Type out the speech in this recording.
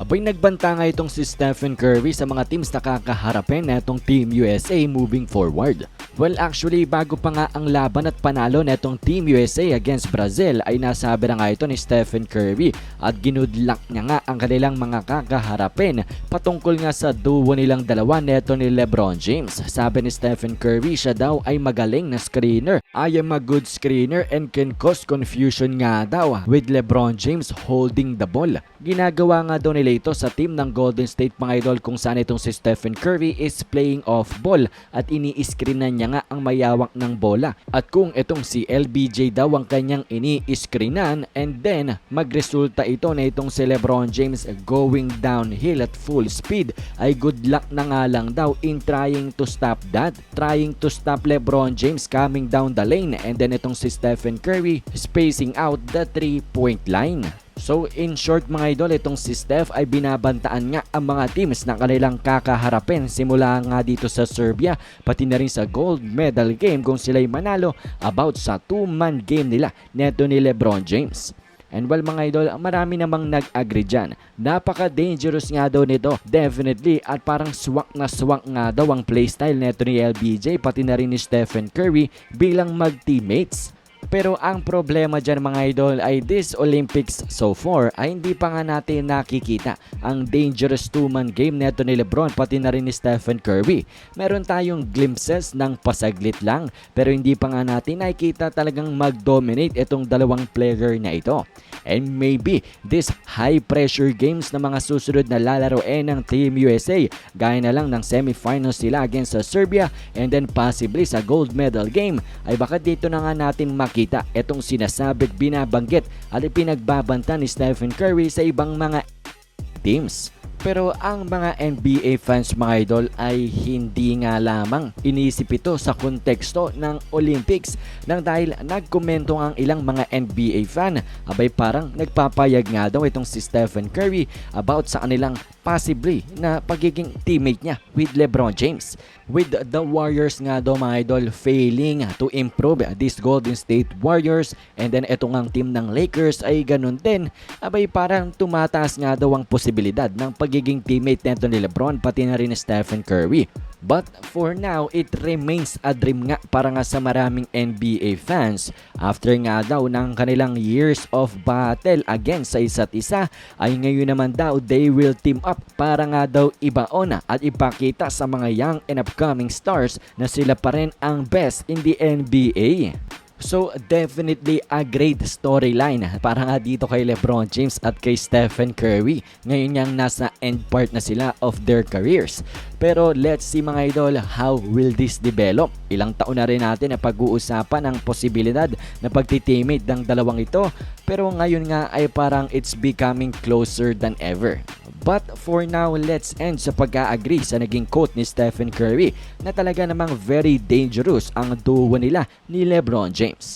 Abay nagbanta nga itong si Stephen Curry sa mga teams na kakaharapin na itong Team USA moving forward. Well actually bago pa nga ang laban at panalo na itong Team USA against Brazil ay nasabi na nga ito ni Stephen Curry at ginudlak niya nga ang kanilang mga kakaharapin patungkol nga sa duo nilang dalawa neto ni Lebron James. Sabi ni Stephen Curry siya daw ay magaling na screener. I am a good screener and can cause confusion nga daw with Lebron James holding the ball. Ginagawa nga daw nila ito sa team ng Golden State mga idol kung saan itong si Stephen Curry is playing off ball at ini-screenan niya nga ang mayawak ng bola. At kung itong si LBJ daw ang kanyang ini-screenan and then magresulta ito na itong si Lebron James going downhill at full speed ay good luck na nga lang daw in trying to stop that. Trying to stop Lebron James coming down the lane and then itong si Stephen Curry spacing out the 3-point line. So in short mga idol, itong si Steph ay binabantaan nga ang mga teams na kanilang kakaharapin simula nga dito sa Serbia pati na rin sa gold medal game kung sila'y manalo about sa 2-man game nila neto ni Lebron James. And well mga idol, marami namang nag-agree dyan. Napaka-dangerous nga daw nito, definitely. At parang swak na swak nga daw ang playstyle neto ni LBJ pati na rin ni Stephen Curry bilang mag-teammates. Pero ang problema dyan mga idol ay this Olympics so far ay hindi pa nga natin nakikita ang dangerous two-man game neto ni Lebron pati na rin ni Stephen Curry. Meron tayong glimpses ng pasaglit lang pero hindi pa nga natin nakikita talagang mag-dominate itong dalawang player na ito. And maybe this high pressure games na mga susunod na lalaroin ng Team USA gaya na lang ng semifinals sila against sa Serbia and then possibly sa gold medal game ay baka dito na nga natin makita itong sinasabit binabanggit at ipinagbabanta ni Stephen Curry sa ibang mga teams. Pero ang mga NBA fans mga idol ay hindi nga lamang inisip ito sa konteksto ng Olympics nang dahil nagkomento ang ilang mga NBA fan. Abay parang nagpapayag nga daw itong si Stephen Curry about sa kanilang possibly na pagiging teammate niya with LeBron James. With the Warriors nga daw mga idol failing to improve this Golden State Warriors. And then eto ngang team ng Lakers ay ganun din. Abay parang tumataas nga daw ang posibilidad ng pagiging teammate nito ni LeBron pati na rin ni Stephen Curry. But for now, it remains a dream nga para nga sa maraming NBA fans. After nga daw ng kanilang years of battle against sa isa't isa, ay ngayon naman daw they will team up para nga daw ibaon at ipakita sa mga young and upcoming stars na sila pa rin ang best in the NBA. So definitely a great storyline para nga dito kay Lebron James at kay Stephen Curry. Ngayon yang nasa end part na sila of their careers. Pero let's see mga idol, how will this develop? Ilang taon na rin natin na pag-uusapan ang posibilidad na pagtitimate ng dalawang ito. Pero ngayon nga ay parang it's becoming closer than ever. But for now, let's end sa pag-agree sa naging quote ni Stephen Curry na talaga namang very dangerous ang duo nila ni Lebron James.